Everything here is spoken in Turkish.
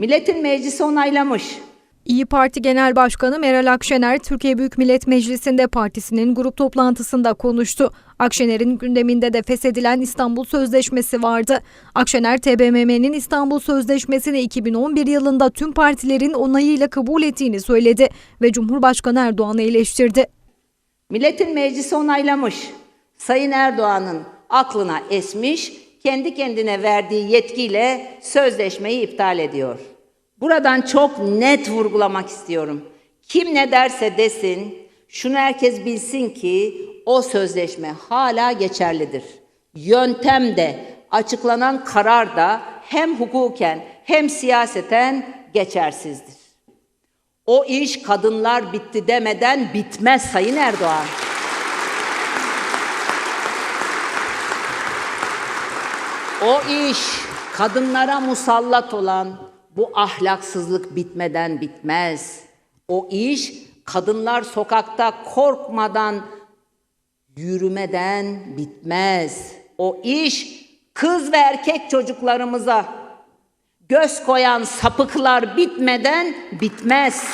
Milletin meclisi onaylamış. İyi Parti Genel Başkanı Meral Akşener, Türkiye Büyük Millet Meclisi'nde partisinin grup toplantısında konuştu. Akşener'in gündeminde de feshedilen İstanbul Sözleşmesi vardı. Akşener, TBMM'nin İstanbul Sözleşmesi'ni 2011 yılında tüm partilerin onayıyla kabul ettiğini söyledi ve Cumhurbaşkanı Erdoğan'ı eleştirdi. Milletin meclisi onaylamış. Sayın Erdoğan'ın aklına esmiş, kendi kendine verdiği yetkiyle sözleşmeyi iptal ediyor. Buradan çok net vurgulamak istiyorum. Kim ne derse desin, şunu herkes bilsin ki o sözleşme hala geçerlidir. Yöntem de, açıklanan karar da hem hukuken hem siyaseten geçersizdir. O iş kadınlar bitti demeden bitmez Sayın Erdoğan. O iş kadınlara musallat olan bu ahlaksızlık bitmeden bitmez. O iş kadınlar sokakta korkmadan yürümeden bitmez. O iş kız ve erkek çocuklarımıza göz koyan sapıklar bitmeden bitmez.